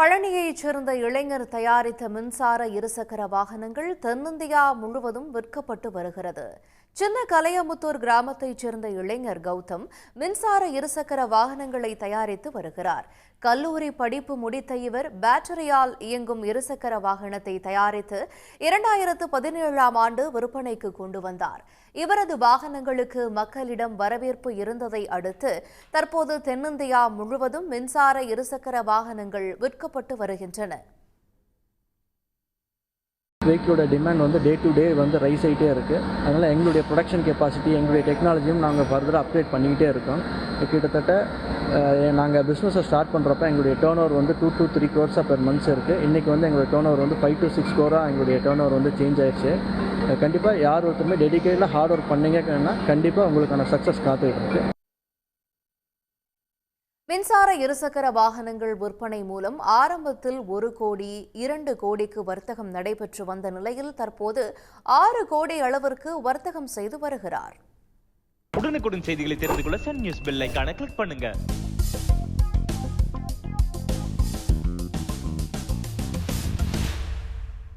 பழனியைச் சேர்ந்த இளைஞர் தயாரித்த மின்சார இருசக்கர வாகனங்கள் தென்னிந்தியா முழுவதும் விற்கப்பட்டு வருகிறது. சின்ன கலையமுத்தூர் கிராமத்தைச் சேர்ந்த இளைஞர் கௌதம் மின்சார இருசக்கர வாகனங்களை தயாரித்து வருகிறார். கல்லூரி படிப்பு முடித்த இவர் பேட்டரியால் இயங்கும் இருசக்கர வாகனத்தை தயாரித்து இரண்டாயிரத்து பதினேழாம் ஆண்டு விற்பனைக்கு கொண்டு வந்தார். இவரது வாகனங்களுக்கு மக்களிடம் வரவேற்பு இருந்ததை அடுத்து தற்போது தென்னிந்தியா முழுவதும் மின்சார இருசக்கர வாகனங்கள் விற்கப்பட்டு வருகின்றன. வெஹிக்கிளோட டிமாண்ட் வந்து டே டு டே வந்து ரைஸ் ஆகிட்டே இருக்குது அதனால் எங்களுடைய ப்ரொடக்ஷன் கெப்பாசிட்டி எங்களுடைய டெக்னாலஜியும் நாங்கள் ஃபர்தராக அப்டேட் பண்ணிக்கிட்டே இருக்கோம். கிட்டத்தட்ட நாங்கள் பிஸ்னஸை ஸ்டார்ட் பண்ணுறப்ப எங்களுடைய டேர்ன் ஓவர் வந்து டூ டூ த்ரீ க்ரோர்ஸாக பெர் மந்த்ஸ் இருக்குது இன்றைக்கி வந்து எங்களுடைய டேர்ன் ஓவர் வந்து ஃபைவ் டு சிக்ஸ் க்ரோராக எங்களுடைய டேர்ன் ஓவர் வந்து சேஞ்ச் ஆயிடுச்சு. கண்டிப்பாக யார் ஒருத்தருமே டெடிக்கேட்டில் ஹார்ட் ஒர்க் பண்ணிங்கன்னா கண்டிப்பாக உங்களுக்கான சக்ஸஸ் காத்துக்கிட்டு இருக்குது மின்சார இருசக்கர வாகனங்கள் விற்பனை மூலம் ஆரம்பத்தில் ஒரு கோடி இரண்டு கோடிக்கு வர்த்தகம் நடைபெற்று வந்த நிலையில் தற்போது ஆறு கோடி அளவிற்கு வர்த்தகம் செய்து வருகிறார். உடனுக்குடன் செய்திகளை தெரிந்து கொள்ள சன் நியூஸ் பெல் கிளிக் பண்ணுங்க.